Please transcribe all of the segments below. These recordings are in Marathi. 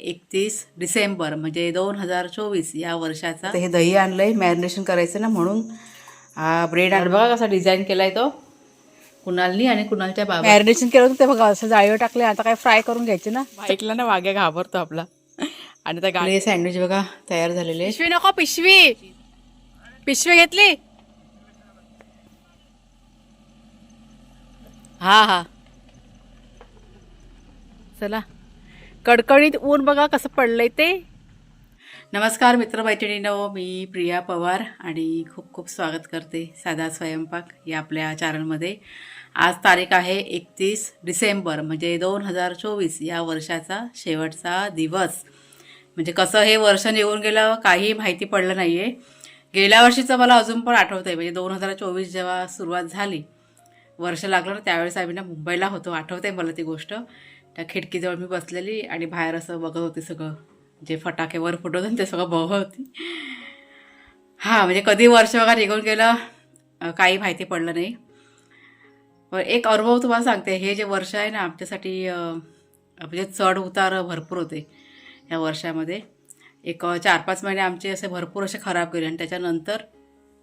एकतीस डिसेंबर म्हणजे दोन हजार चोवीस या वर्षाचा. हे दही आणलंय मॅरिनेशन करायचं ना म्हणून. हा ब्रेड आण बघा कसा डिझाईन केलाय तो. कुणालनी आणि कुणालच्या बाबा मॅरिनेशन केलं होतं ते बघा असं जाळीवर टाकले आता काय फ्राय करून घ्यायचे ना. ऐकलं ना वाघ्या घाबरतो आपला. आणि त्या गाडी सँडविच बघा तयार झालेले. पिशवी नको पिशवी. पिशवी घेतली. हा हा. चला. कडकडीत ऊन बघा कसं पडलंय ते. नमस्कार मित्रमैत्रिणींनो मी प्रिया पवार आणि खूप खूप स्वागत करते साधा स्वयंपाक या आपल्या चॅनलमध्ये. आज तारीख आहे एकतीस डिसेंबर म्हणजे दोन हजार चोवीस या वर्षाचा शेवटचा दिवस. म्हणजे कसं हे वर्ष निघून गेलं काही माहिती पडलं नाही आहे गेल्या वर्षीचं मला अजून पण आठवतं आहे म्हणजे दोन हजार चोवीस जेव्हा सुरुवात झाली वर्ष लागलं ना त्यावेळेस आम्ही ना मुंबईला होतो. आठवते मला ती गोष्ट. त्या खिडकीजवळ मी बसलेली आणि बाहेर असं बघत होते सगळं. जे फटाके वर फुटत होते ते सगळं बघत होती. हां म्हणजे कधी वर्ष वगैरे निघून गेलं काही माहिती पडलं नाही. पण एक अनुभव तुम्हाला सांगते हे जे वर्ष आहे ना आमच्यासाठी म्हणजे चढ उतार भरपूर होते ह्या वर्षामध्ये. एक चार पाच महिने आमचे असे भरपूर असे खराब गेले आणि त्याच्यानंतर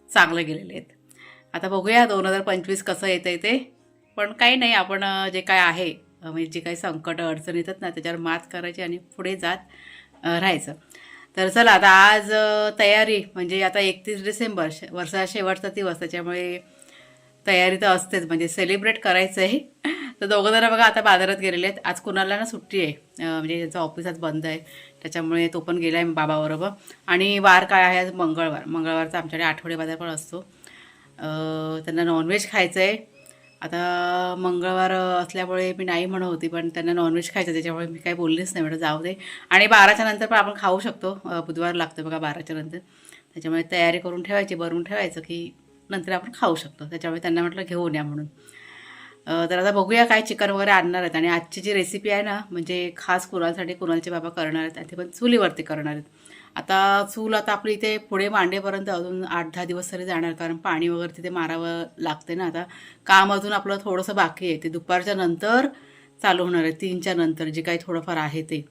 चांगले गेलेले आहेत. आता बघूया दोन हजार पंचवीस कसं येतं आहे ते. पण काही नाही आपण जे काय आहे म्हणजे जे काही संकट अडचण येतात ना त्याच्यावर मात करायची आणि पुढे जात राहायचं. तर चला आता आज तयारी म्हणजे आता एकतीस डिसेंबर श- वर्षाचा शेवटचा दिवस त्याच्यामुळे तयारी तर असतेच म्हणजे सेलिब्रेट करायचं आहे तर दोघं जरा बघा आता बाजारात गेलेले आहेत. आज कुणाला ना सुट्टी आहे म्हणजे त्यांचं ऑफिस आज बंद आहे त्याच्यामुळे तो पण गेला आहे बाबाबरोबर आणि वार काय आहे आज? मंगळवार. मंगळवारचा आमच्याकडे आठवडे बाजार पण असतो. त्यांना नॉनव्हेज खायचं आहे आता मंगळवार असल्यामुळे मी नाही म्हणत होती पण त्यांना नॉनव्हेज खायचं त्याच्यामुळे मी काही बोललीच नाही. म्हटलं जाऊ दे. आणि बाराच्या नंतर पण आपण खाऊ शकतो. बुधवार लागतो बघा बाराच्या नंतर. त्याच्यामुळे तयारी करून ठेवायची भरून ठेवायचं की नंतर आपण खाऊ शकतो. त्याच्यामुळे त्यांना म्हटलं घेऊन या म्हणून. तर आता बघूया काय चिकन वगैरे आणणार आहेत. आणि आजची जी रेसिपी आहे ना म्हणजे खास कुणालसाठी कुणालचे बाबा करणार आहेत आणि ते पण चुलीवरती करणार आहेत. आता चूल आता आपली इथे पुढे मांडेपर्यंत अजून आठ दहा दिवस तरी जाणार कारण पाणी वगैरे तिथे मारावं लागते ना. आता काम अजून आपलं थोडंसं बाकी आहे. ते दुपारच्या नंतर चालू होणार आहे. तीनच्या नंतर जे काही थोडंफार आहे ते.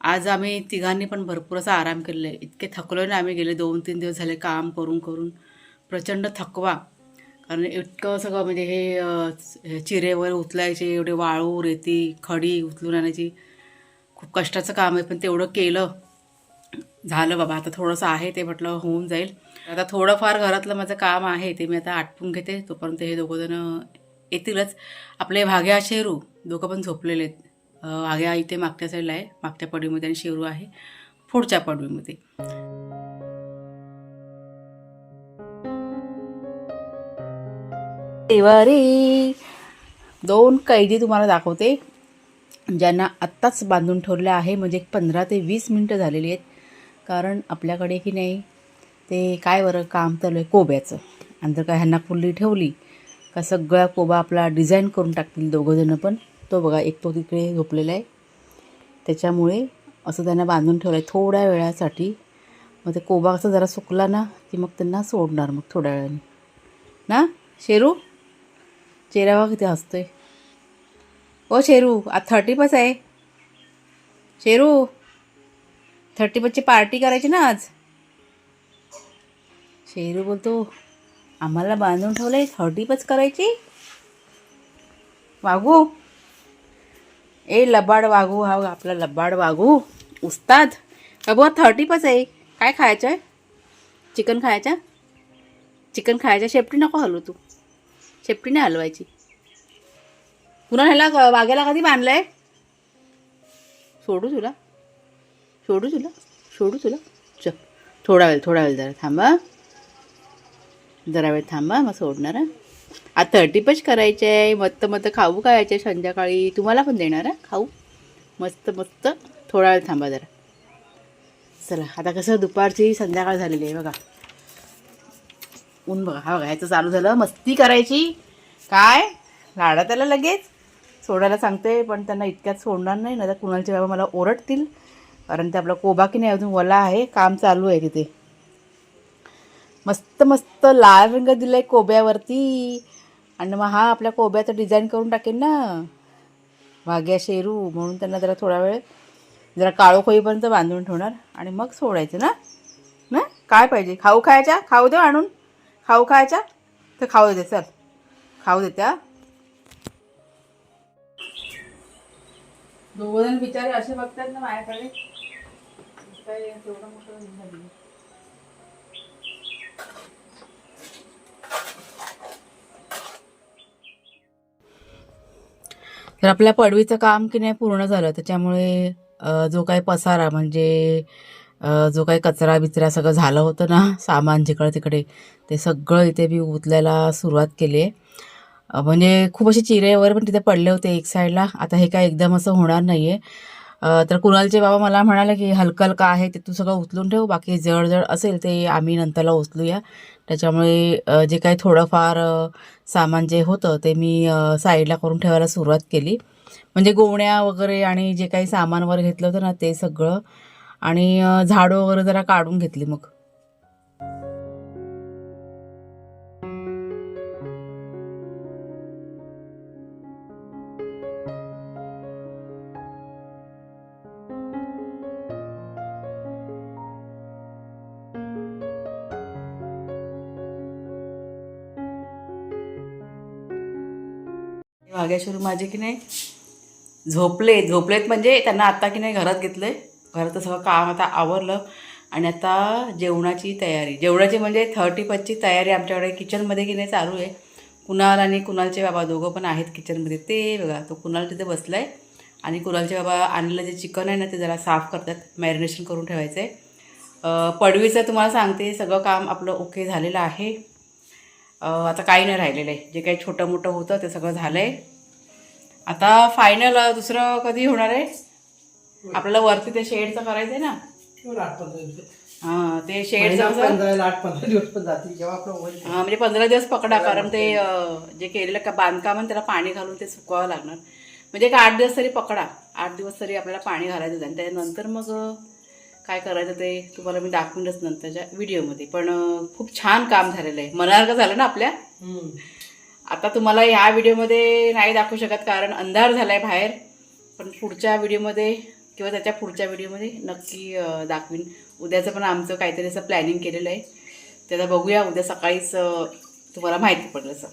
आज आम्ही तिघांनी पण भरपूर असा आराम केलेला आहे. इतके थकलो ना आम्ही गेले दोन तीन दिवस झाले काम करून करून. प्रचंड थकवा. कारण इतकं सगळं म्हणजे हे चिरे वगैरे उचलायचे एवढे वाळू रेती खडी उचलून आणायची. खूप कष्टाचं काम आहे पण तेवढं केलं. झालं बाबा आता थोडंसं आहे ते म्हटलं होऊन जाईल. आता थोडंफार घरातलं माझं काम आहे ते मी आता आटपून घेते तोपर्यंत हे दोघंजणं येतीलच. आपले भाग्या शेरू दोघं पण झोपलेले आहेत. भाग्या इथे मागच्या साईडला आहे मागच्या पडवीमध्ये आणि शेरू आहे पुढच्या पडवीमध्ये. देवारी दोन कैदी तुम्हाला दाखवते ज्यांना आत्ताच बांधून ठेवलं आहे म्हणजे एक पंधरा ते वीस मिनटं झालेली आहेत. कारण आपल्याकडे की नाही. ते काय बरं काम चालू आहे कोब्याचं. आणि जर का ह्यांना फुल्ली ठेवली का सगळा कोबा आपला डिझाईन करून टाकतील दोघंजणं पण तो बघा एक तो तिकडे झोपलेला आहे. त्याच्यामुळे असं त्यांना बांधून ठेवलं आहे थोड्या वेळासाठी. मग ते कोबा असं जरा सुकला ना की मग त्यांना सोडणार मग थोड्या वेळाने. ना शेरू? चेरावा किती किती हसतोय. ओ शेरू आज थर्टी बस आहे. शेरू? थर्टी फर्स्टची पार्टी करायची ना आज? शेरू बोलतो आम्हाला बांधून ठेवलं आहे थर्टी फर्स्ट करायची. वागू. ए लबाड वागू हा आपला लबाड वागू. उस्ताद अबो थर्टी फर्स्ट आहे. काय खायचं आहे चिकन खायचं? चिकन खायचं? शेपटी नको हलवू तू. शेपटी नाही हलवायची. पुन्हा ह्याला वाघ्याला कधी बांधलंय? सोडू तुला. सोडू तुला? सोडू तुला? चल थोडा वेळ थोडा वेळ जरा थांबा जरा वेळ थांबा मग सोडणार आता आज करायचे आहे. मस्त मस्त खाऊ खायचे संध्याकाळी. तुम्हाला पण देणार आहे खाऊ. मस्त मस्त. थोडा वेळ थांबा जरा. चला आता कसं दुपारची संध्याकाळ झालेली आहे बघा. ऊन बघा हा बघा ह्याचं चालू झालं. मस्ती करायची. काय? लाडा त्याला लगेच. सोडायला सांगते पण त्यांना इतक्यात सोडणार नाही. ना तर कुणालचे बाबा मला ओरडतील. कारण ते आपला कोबा की नाही अजून वला आहे काम चालू आहे तिथे. मस्त मस्त लाल रंग दिला आहे कोब्यावरती. आणि मग हा आपल्या कोब्याचं डिझाईन करून टाकेन ना. वाघ्या शेरू म्हणून त्यांना जरा थोडा वेळ जरा काळोखोईपर्यंत बांधून ठेवणार. आणि मग सोडायचं ना? ना? काय पाहिजे? खाऊ खायच्या? खाऊ दे आणून. खाऊ खायच्या? तर खाऊ देते चल. खाऊ देते हा दोघ जण बिचारे असे बघतात ना माझ्याकडे. काय तेवढं मोठं झालं. तर आपल्या पडवीचं काम की नाही पूर्ण झालं त्याच्यामुळे जो काही पसारा म्हणजे जो काही कचरा बिचरा सगळं झालं होतं ना सामान जिकडं तिकडे ते सगळं इथे मी उचलायला सुरुवात केली. आहे म्हणजे खूप असे चिरे वगैरे पण तिथे पडले होते एक साईडला आता हे काय एकदम असं होणार नाही आहे तर कुणालचे बाबा मला म्हणाले की हलकं हलकं आहे ते तू सगळं उचलून ठेव बाकी जड जड असेल ते आम्ही नंतरला उचलूया. त्याच्यामुळे जे काही थोडंफार सामान जे होतं ते मी साईडला करून ठेवायला सुरुवात केली. म्हणजे गोवण्या वगैरे आणि जे काही सामान वगैरे घेतलं होतं ना ते सगळं. आणि झाडं वगैरे जरा काढून घेतली मग. वाघेश्वर माझे की नाही झोपले. झोपलेत म्हणजे त्यांना आता की नाही घरात घेतलं आहे घरातलं सगळं काम आता आवरलं. आणि आता जेवणाची तयारी. जेवणाची म्हणजे थर्टी फर्स्टची तयारी आमच्याकडे किचनमध्ये की नाही चालू आहे. कुणाल आणि कुणालचे बाबा दोघं पण आहेत किचनमध्ये. ते बघा तो कुणाल तिथे बसला आहे आणि कुणालचे बाबा आणलेलं जे चिकन आहे ना ते जरा साफ करतात. मॅरिनेशन करून ठेवायचं आहे पडवीचं तुम्हाला सांगते. सगळं काम आपलं ओके झालेलं आहे. आता काही नाही राहिलेलं आहे. जे काही छोटं मोठं होतं ते सगळं झालं आहे आता फायनल दुसरं कधी होणार आहे? आपल्याला वरती ते शेडचं करायचं आहे ना? हां ते हां म्हणजे पंधरा दिवस पकडा कारण ते जे केलेलं का बांधकाम त्याला पाणी घालून ते सुकवावं लागणार. म्हणजे एक आठ दिवस तरी पकडा. आठ दिवस तरी आपल्याला पाणी घालायचं. आणि त्यानंतर मग काय करायचं ते तुम्हाला मी दाखवूनच नंतरच्या व्हिडिओमध्ये. पण खूप छान काम झालेलं आहे. मनासारखं झालं ना आपल्या. आता तुम्हाला ह्या व्हिडिओमध्ये नाही दाखवू शकत कारण अंधार झाला आहे बाहेर. पण पुढच्या व्हिडिओमध्ये किंवा त्याच्या पुढच्या व्हिडिओमध्ये नक्की दाखवीन. उद्याचं पण आमचं काहीतरी असं प्लॅनिंग केलेलं आहे. त्याला बघूया. उद्या सकाळीच तुम्हाला माहिती पडलं असं.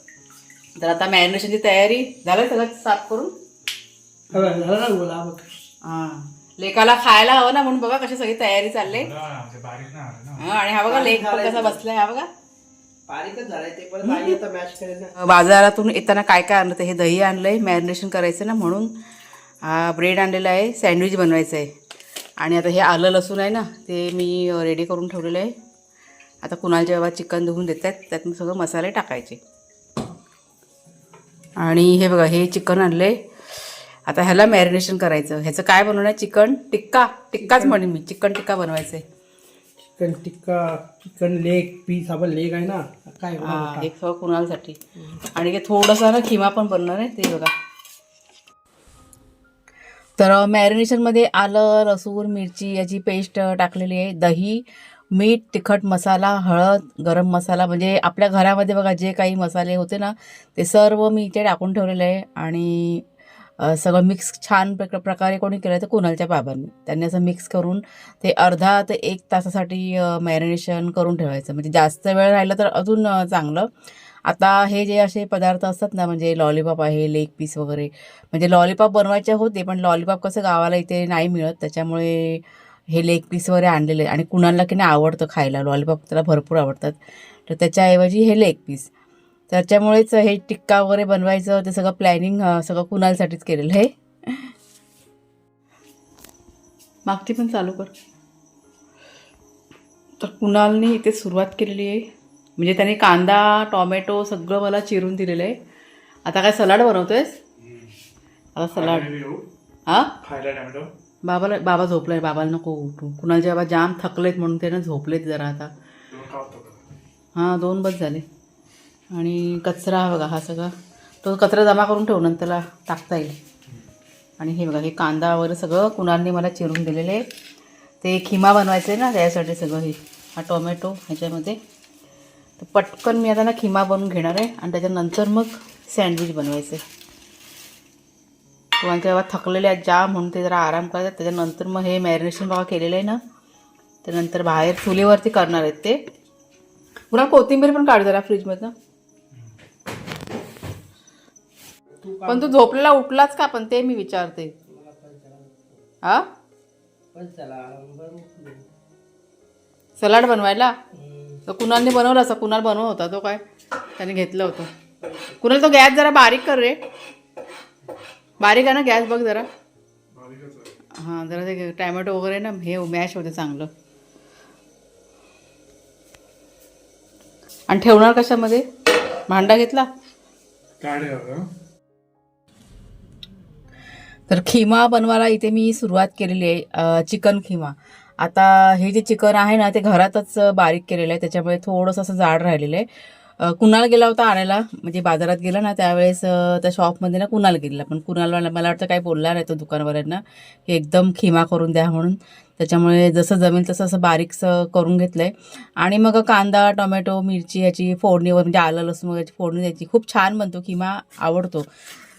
तर आता मॅरिनेशनची तयारी झालं सगळं साफ करून? हा. लेकाला खायला हवं ना म्हणून बघा कशी सगळी तयारी चालली. हां, आणि हा बघा लेक पण कसा बसलाय हा बघा. बारीकच झालंय ते परत आई आता मॅच करेल ना. बाजारातून येताना काय काय आणलं हे दही आणलंय मॅरिनेशन करायचं ना म्हणून. हा ब्रेड आणलेला आहे सँडविच बनवायचं आहे आणि आता हे आलं लसूण आहे ना ते मी रेडी करून ठेवलेलं आहे. आता कुणालच्या बाबा चिकन धुवून देत आहेत त्यात मी सगळं मसाले टाकायचे. आणि हे बघा हे चिकन आणलं आहे आता ह्याला मॅरिनेशन करायचं. ह्याचं काय बनवणार? चिकन टिक्का. टिक्काच म्हणेन मी. चिकन टिक्का बनवायचं आहे chicken tikka chicken leg piece आपण लेग आहे ना. काय हा एक सगळं कुणालसाठी? आणि ते थोडंसं ना खिमा पण बनणार आहे ते बघा. तर मॅरिनेशनमध्ये आलं लसूण मिरची याची पेस्ट टाकलेली आहे. दही मीठ तिखट मसाला हळद गरम मसाला. म्हणजे आपल्या घरामध्ये बघा जे काही मसाले होते ना ते सर्व मी इथे टाकून ठेवलेले आहे. आणि सगळं मिक्स छान प्र प्रकारे कोणी केलं तर कुणालच्या बाबांनी. त्यांनी असं मिक्स करून ते अर्धा ते एक तासासाठी मॅरिनेशन करून ठेवायचं. म्हणजे जास्त वेळ राहिलं तर अजून चांगलं. आता हे जे असे पदार्थ असतात ना म्हणजे लॉलीपॉप आहे लेग पीस वगैरे. म्हणजे लॉलीपॉप बनवायचे होते पण लॉलीपॉप कसं गावाला इथे नाही मिळत. त्याच्यामुळे हे लेग पीस वगैरे आणलेले. आणि कुणाला की नाही आवडतं खायला. लॉलीपॉप त्याला भरपूर आवडतात. तर त्याच्याऐवजी हे लेग पीस त्याच्यामुळेच हे टिक्का वगैरे बनवायचं ते सगळं प्लॅनिंग सगळं कुणालसाठीच केलेलं आहे. मागची पण चालू कर. तर कुणालने इथे सुरुवात केलेली आहे. म्हणजे त्याने कांदा टॉमॅटो सगळं मला चिरून दिलेलं आहे. आता काय सलाड बनवतोयस? आता सलाड. हा? बाबाला बाबा झोपलाय बाबाला नको उठू. कुणालचे बाबा जाम थकलेत म्हणून ते ना झोपलेत जरा आता. हां दोन बस झाले. आणि कचरा बघा हा सगळा तो कचरा जमा करून ठेवू नंतर त्याला टाकता येईल. आणि हे बघा हे कांदा वगैरे सगळं कुणालने मला चिरून दिलेले आहे ते खिमा बनवायचं आहे ना त्यासाठी सगळं हे हा टोमॅटो ह्याच्यामध्ये. तर पटकन मी आता ना खिमा बनवून घेणार आहे आणि त्याच्यानंतर मग सँडविच बनवायचं आहे. किंवा तेव्हा थकलेले आहेत जा म्हणून ते जरा आराम करतात त्याच्यानंतर मग हे मॅरिनेशन बघा केलेलं आहे ना त्यानंतर बाहेर चुलीवरती करणार आहेत ते. पुन्हा कोथिंबीर पण काढ जरा फ्रीजमधनं पण तू झोपलेला उठलाच का? पण ते मी विचारते. हा? सलाड बनवायला? तर कुणालने बनवला असं कुणाल बनवत होता तो काय? त्याने घेतलं होतं. कुणाल तो गॅस जरा बारीक कर रे. बारीक आहे ना गॅस? बघ जरा. हां जरा ते टॅमॅटो वगैरे ना हे मॅश होते चांगलं. आणि ठेवणार कशामध्ये? भांडा घेतला? तर खिमा बनवायला इथे मी सुरुवात केलेली आहे चिकन खिमा. आता हे जे चिकन आहे ना ते घरातच बारीक केलेलं आहे त्याच्यामुळे थोडंसं असं जाड राहिलेलं आहे. कुणाल गेला होता आणायला म्हणजे बाजारात गेला ना त्यावेळेस त्या शॉपमध्ये ना कुणाल गेलेला पण कुणालवाला मला वाटतं काही बोलला नाही तो दुकानवाल्यांना की एकदम खिमा करून द्या म्हणून. त्याच्यामुळे जसं जमेल तसं असं बारीकसं करून घेतलं आहे आणि मग कांदा टोमॅटो मिरची याची फोडणीवर म्हणजे आलं लसूण याची फोडणी द्यायची. खूप छान बनतो खिमा आवडतो.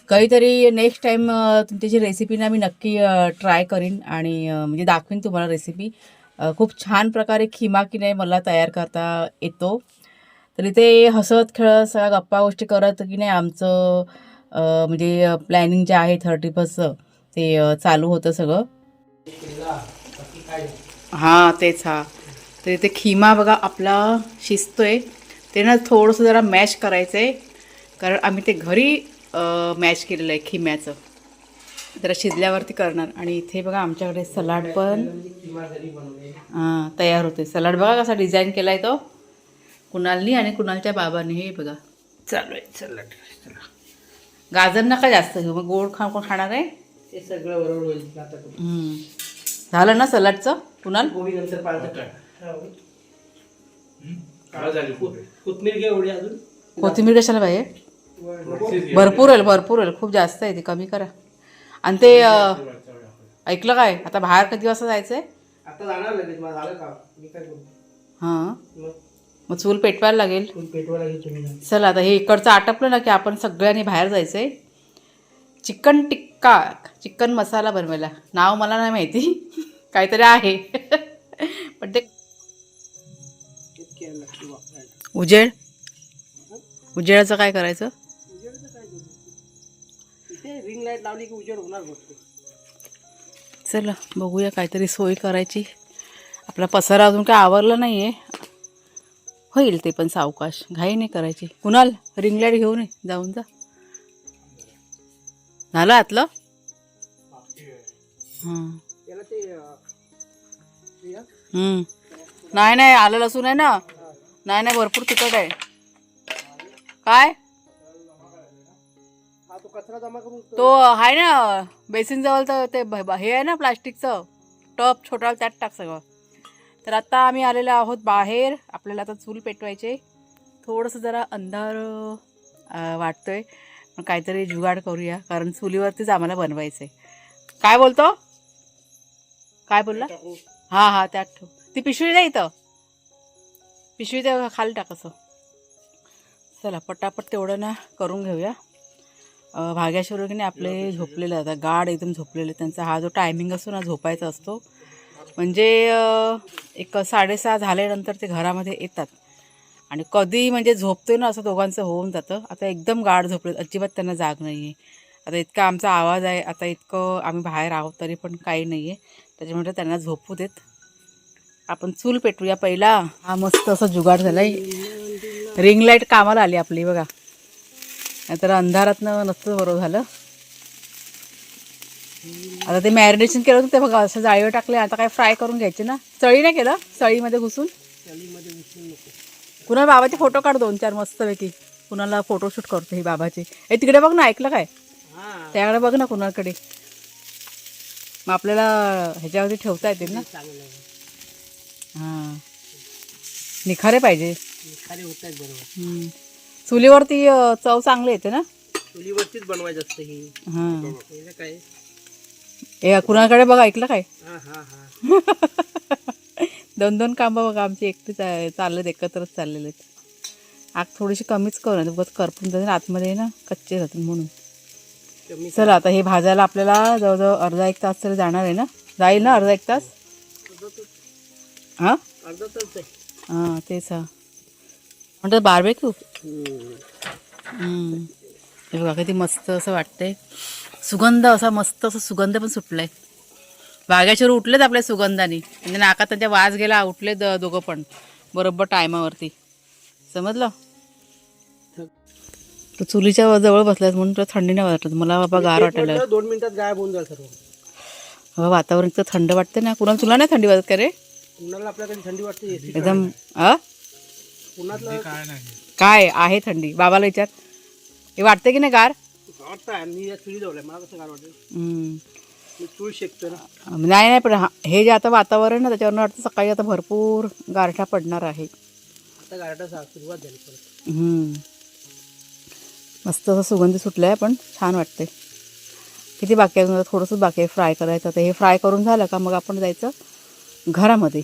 काहीतरी नेक्स्ट टाईम तुमच्याची रेसिपी ना मी नक्की ट्राय करीन आणि म्हणजे दाखवीन तुम्हाला रेसिपी खूप छान प्रकारे खिमा की नाही मला तयार करता येतो. तर इथे हसत खेळत सगळ्या गप्पा गोष्टी करत की नाही आमचं म्हणजे प्लॅनिंग जे आहे थर्टी फर्स्टचं ते चालू होतं सगळं. हां तेच हा. तर इथे खिमा बघा आपला शिजतोय. ते ना थोडंसं जरा मॅश करायचं आहे कारण आम्ही ते घरी मॅश केलेलं आहे खिम्याचं. जरा शिजल्यावरती करणार. आणि इथे बघा आमच्याकडे सलाड पण हां तयार होते सलाड बघा कसा डिझाईन केला आहे तो. कुणालनी आणि कुणालच्या बाबांनी हे बघा. चालू आहे चला चला. गाजर नका जास्त घेऊ. मग गोड खा कोण खाणार आहे? ते सगळं बरोबर होईल. झालं ना सलाडचं? कुणाल? गोबी नंतर अजून. कोथिंबीर कशाला पाहिजे भरपूर आहे भरपूर आहे खूप जास्त आहे ती. कमी करा. आणि ते ऐकलं काय? आता बाहेर कधी वाजता जायचं आहे हां. मग? चूल पेटवायला लागेल. चला आता हे इकडचं आटपलं ना की आपण सगळ्यांनी बाहेर जायचं आहे चिकन टिक्का चिकन मसाला बनवायला. नाव मला नाही माहिती. काहीतरी आहे. पण ते. उजेड? उजेडाचं काय करायचं? रिंग लाइट लावली की उजेड होणार गोष्ट. चला बघूया काहीतरी सोय करायची. आपला पसारा अजून काय आवरला नाही आहे होईल ते पण सावकाश. घाई नाही करायची. कुणाल रिंग लाइट घेऊन जाऊन जा. झालं आतलं? हां. नाही नाही आलं लसूण आहे ना. नाही नाही भरपूर तिखट आहे. काय? कचरा जमा करून तो आहे ना बेसिन जवळ तर ते ब- ब- हे आहे ना प्लास्टिकचं टप छोटा त्यात टाक सगळं. तर आता आम्ही आलेलो आहोत बाहेर आपल्याला आता चूल पेटवायचे. थोडंसं जरा अंधार अं, वाटतोय. पण काहीतरी जुगाड करूया कारण चुलीवरतीच आम्हाला बनवायचं आहे काय बोलतो? काय बोलला? हां हां त्यात ठेव. ती पिशवी नाही इथं. पिशवी त्या खाली टाकायचं चला पटापट तेवढं ना करून घेऊया. अं, भाग्याश्वर नाही आपले झोपलेले आता गाड एकदम झोपलेले त्यांचा हा जो टायमिंग असतो ना झोपायचा असतो. म्हणजे एक साडेसहा झाल्यानंतर ते घरामध्ये येतात. आणि कधी म्हणजे झोपतोय ना असं दोघांचं होऊन जातं. आता एकदम गाढ झोपले अजिबात त्यांना जाग नाही आहे आता इतका आमचा आवाज आहे. आता इतकं आम्ही बाहेर आहोत तरी पण काही नाही आहे त्याच्यामुळे त्यांना झोपू देत. आपण चूल पेटूया पहिला. हा मस्त असं जुगाड झाला आहे रिंग लाइट कामाला आली आपली बघा. नाहीतर अंधारातनं नसतं बरोबर झालं. आता ते मॅरिनेशन केलं होतं ते बघा असं जाळीवर टाकले आता काय फ्राय करून घ्यायचे ना? चळी नाही केलं? चळीमध्ये घुसून? कुणाला बाबाचे फोटो काढ दोन चार मस्तपैकी. कुणाला फोटोशूट करतो ही बाबाचे. ए तिकडे बघ ना ऐकलं काय? हा. त्याकडे बघ ना कुणाकडे. मग आपल्याला ह्याच्यावरती ठेवता येतील ना? हां. निखारे पाहिजे. खाली होत आहेत बरोबर. चुलीवरती अ, चव चांगली येते ना? चुलीवरतीच बनवायचं असतं ही. हां. हे काय? ए कुणाकडे बघ ऐकलं काय? हा हा हा. दोन दोन कामं बघा आमची एकटीच आहे चाललेत एकत्रच चाललेले आहेत आग थोडीशी कमीच करू ना उगाच करपून जाते आतमध्ये ना कच्चे जातील म्हणून. कमी चला आता हे भाजायला आपल्याला जवळजवळ अर्धा एक तास तरी जाणार आहे ना? जाईल ना अर्धा एक तास. हां? अर्धा तास आहे. हां तेच हा. म्हणतात बार्बेक्यू. हे बघा किती मस्त असं वाटतंय. सुगंध असा मस्त असं सुगंध पण सुटलाय. वाघ्याच्यावर उठलेत आपल्या सुगंधाने. म्हणजे नाकात त्यांच्या वाज गेला उठले द दोघं पण. बरोबर टायमावरती. समजलं? तो चुलीच्या जवळ बसलाय म्हणून तुला थंडी नाही वाटत मला बाबा गार वाटायला दोन मिनिटात गायब होऊन जाईल सर्व. बाबा वातावरण इतकं थंड वाटतं ना. कुणाला तुला नाही थंडी वाजत का रे? उन्हाळा आपल्याकडे थंडी वाटते एकदम आ काय नाही. काय आहे थंडी? बाबाला विचार. हे वाटतं की नाही गार? वाटतं मी या चुली जवळ मला कसं गार वाटेल? हम्म. मी चूल शेकतो ना. नाही नाही पण हा- हे जे आता वातावरण ना त्याच्यावरून वाटतं सकाळी आता भरपूर गारठा पडणार आहे. आता गारठा सा- सुरुवात झाली परत. हम्म. मस्त असं सुगंध सुटलं आहे पण छान वाटते किती बाकी आहे थोडंसं बाकी आहे. फ्राय करायचं. तर हे फ्राय करून झालं का मग आपण जायचं घरामध्ये.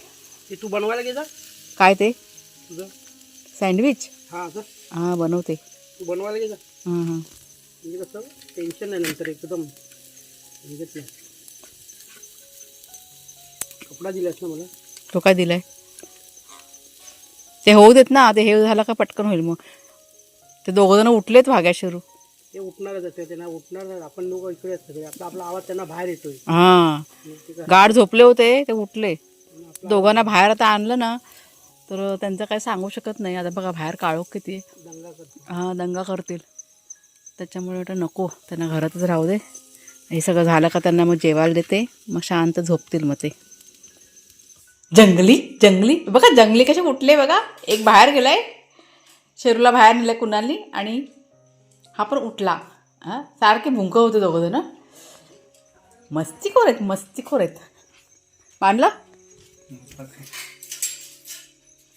ते तू बनवायला घे जा काय ते? तुझं? सँडविच हां सर. हां बनवते. तू बनवायला हां हां. म्हणजे कसं टेन्शन नाही नंतर एकदम. निघत नाही कपडा दिलास ना मला? तो काय दिलाय? ते होऊ देत ना ते हे झालं का पटकन होईल मग. ते दोघं जण उठलेत वाघ्या शिरू. ते उठणारच आहे त्यांना उठणार नाही. आपण लोक इकडे सगळे. आपला आपला आवाज त्यांना बाहेर येतोय. हां. गाढ झोपले होते ते उठले. दोघांना बाहेर आता आणलं ना तर त्यांचं काय सांगू शकत नाही. आता बघा बाहेर काळोख किती. आहे. दंगा करतो हा दंगा करतील. त्याच्यामुळे वाटतं नको त्यांना घरातच राहू दे. हे सगळं झालं का त्यांना मग जेवायला देते. मग शांत झोपतील मग ते. जंगली जंगली. बघा जंगली कसे उठले बघा. एक बाहेर गेलाय. शेरूला बाहेर नेलं कुणाली आणि हा पण उठला. हां सारखे भुंक होते दोघं जण. मस्तीखोर आहेत मस्तीखोर आहेत. मानलं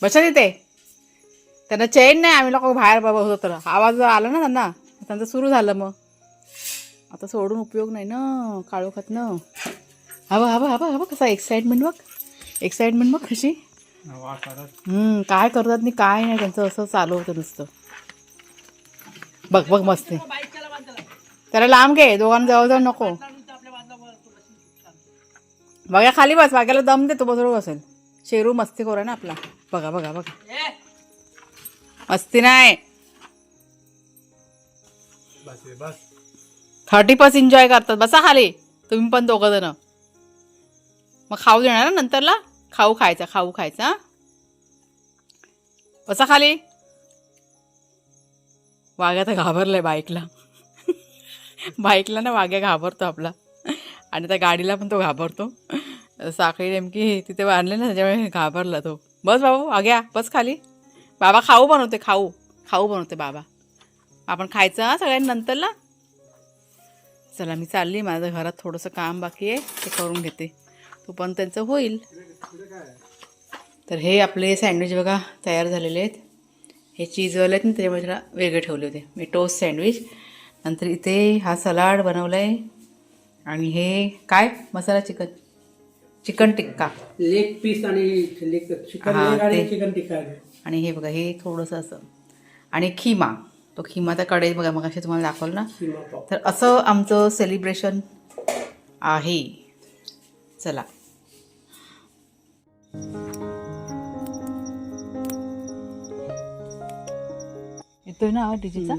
बसा तिथे त्यांना चैन नाही आम्ही लोक बाहेर बाबा होतो तर आवाज आला ना त्यांना त्यांचं सुरू झालं मग. आता सोडून उपयोग नाही ना काळोखात ना. हवं हवं हवं हवं कसा एक्साइटमेंट बघ. एक्साइटमेंट बघ कशी. हम्म, काय करतात नाही काय नाही त्यांचं असं चालू होतं नुसतं. बघ बघ मस्त. त्याला लांब घे दोघांना जवळ नको. बघा खाली बस वाग्याला दम देतो बरोबर बसेल. शेरू मस्ती आहे ना आपला. बघा बघा बघा. मस्ती नाही. बस रे, बस. थर्टी पर्स एन्जॉय करतात. बसा खाली. तुम्ही पण दोघं जण. मग खाऊ देणार ना नंतरला? खाऊ खायचा खाऊ खायचा? बसा खाली. वाघ्या तर घाबरलाय बाईकला. बाईकला ना वाघ्या घाबरतो आपला. आणि त्या गाडीला पण तो घाबरतो. साखळी नेमकी तिथे बांधले ना त्याच्यामुळे घाबरला तो. बस बाबू वाघ्या बस खाली. बाबा खाऊ बनवते खाऊ. खाऊ बनवते बाबा. आपण खायचं हा सगळ्यांनी नंतरला चला मी चालली. माझं घरात थोडंसं काम बाकी आहे ते करून घेते. तो पण त्यांचं होईल. तर हे आपले सँडविच बघा तयार झालेले आहेत. हे चीजवाले आहेत ना त्याच्यामुळे त्याला वेगळे ठेवले होते. मी टोस्ट सँडविच नंतर इथे हा सलाड बनवला आहे आणि हे काय? Masala chicken. Chicken tikka. Leg piece आणि लेग चिकन हा, लेग आणि ते. चिकन टिक्का आहे. आणि हे बघा हे थोडंसं असं. आणि खिमा. तो खिमा त्या कढईत बघा मग असे तुम्हाला दाखवलं ना? किमा पाव. तर असं आमचं सेलिब्रेशन आहे. चला. येतोय ना डीजेचा?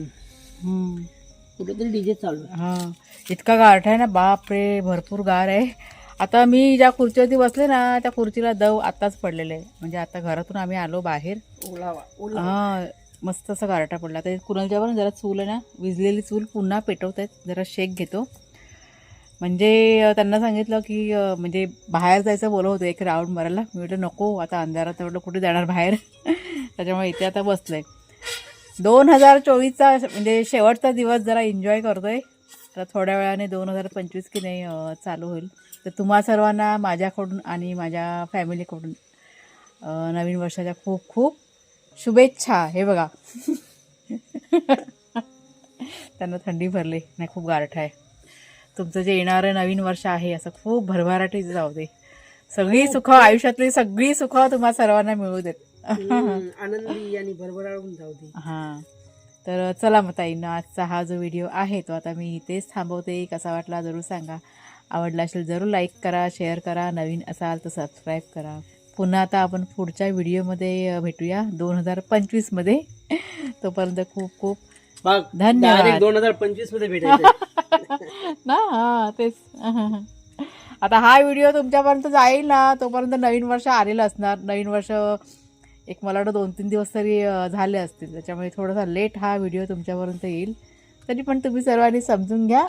कुठेतरी डीजे चालू आहे. हा. इतका गारठा आहे ना बाप रे भरपूर गार आहे. आता मी ज्या खुर्चीवरती बसले ना त्या खुर्चीला दव आताच पडलेलं आहे. म्हणजे आता घरातून आम्ही आलो बाहेर. ओलावा ओला हा मस्त असं गारठा पडला. तर कुणालच्या पण जरा चूल आहे ना विजलेली चूल पुन्हा पेटवत आहेत जरा शेक घेतो. म्हणजे त्यांना सांगितलं की म्हणजे बाहेर जायचं बोलत होतं एक राऊंड मारायला. मी म्हटलं नको आता अंधारात तेवढं कुठे जाणार बाहेर? त्याच्यामुळे इथे आता बसलंय. दोन हजार चोवीसचा म्हणजे शेवटचा दिवस जरा एन्जॉय करतोय. तर थोड्या वेळाने दोन हजार पंचवीस की नाही चालू होईल. तर तुम्हा सर्वांना माझ्याकडून आणि माझ्या फॅमिलीकडून नवीन वर्षाच्या खूप खूप शुभेच्छा. हे बघा. त्यांना थंडी भरली. नाही खूप गारठा आहे. तुमचं जे येणारं नवीन वर्ष आहे असं खूप भरभराटी जाऊ दे. सगळी सुख आयुष्यातली सगळी सुख तुम्हा सर्वांना मिळू देत. आनंदी आणि भरभराळून जाऊ दे. हां. तर चला मग ताईंना आजचा हा जो व्हिडिओ आहे तो आता मी इथेच थांबवते. कसा वाटला जरूर सांगा. आवडला असेल जरूर लाईक करा शेअर करा नवीन असाल तर सबस्क्राईब करा. पुन्हा आता आपण पुढच्या व्हिडिओमध्ये भेटूया. दोन हजार पंचवीसमध्ये तोपर्यंत खूप खूप धन्यवाद. दोन हजार पंचवीसमध्ये भेटायचं ना हा तेच. आता हा व्हिडिओ तुमच्यापर्यंत जाईल ना तोपर्यंत नवीन वर्ष आलेलं असणार. नवीन वर्ष एक मला वाटतं दोन तीन दिवस तरी झाले असतील. त्याच्यामुळे थोडासा लेट हा व्हिडिओ तुमच्यापर्यंत येईल. तरी पण तुम्ही सर्वांनी समजून घ्या.